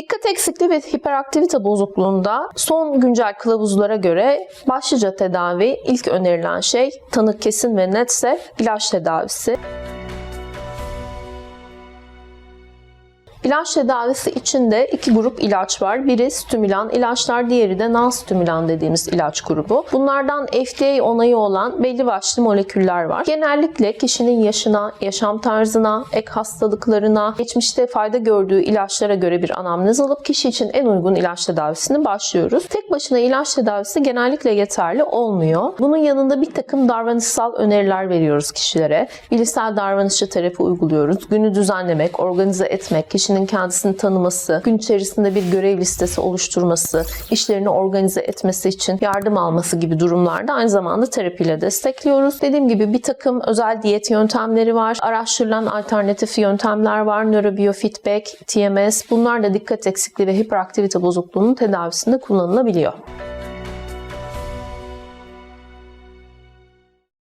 Dikkat eksikliği ve hiperaktivite bozukluğunda son güncel kılavuzlara göre başlıca tedavi ilk önerilen şey tanı kesin ve netse ilaç tedavisi. İlaç tedavisi içinde iki grup ilaç var. Biri stimülan ilaçlar, diğeri de non-stimülan dediğimiz ilaç grubu. Bunlardan FDA onayı olan belli başlı moleküller var. Genellikle kişinin yaşına, yaşam tarzına, ek hastalıklarına, geçmişte fayda gördüğü ilaçlara göre bir anamnez alıp kişi için en uygun ilaç tedavisini başlıyoruz. Tek başına ilaç tedavisi genellikle yeterli olmuyor. Bunun yanında bir takım davranışsal öneriler veriyoruz kişilere. Bilişsel davranışçı terapi uyguluyoruz. Günü düzenlemek, organize etmek, kişinin kendisini tanıması, gün içerisinde bir görev listesi oluşturması, işlerini organize etmesi için yardım alması gibi durumlarda aynı zamanda terapiyle destekliyoruz. Dediğim gibi bir takım özel diyet yöntemleri var. Araştırılan alternatif yöntemler var. Nörobiyofeedback, TMS bunlar da dikkat eksikliği ve hiperaktivite bozukluğunun tedavisinde kullanılabiliyor.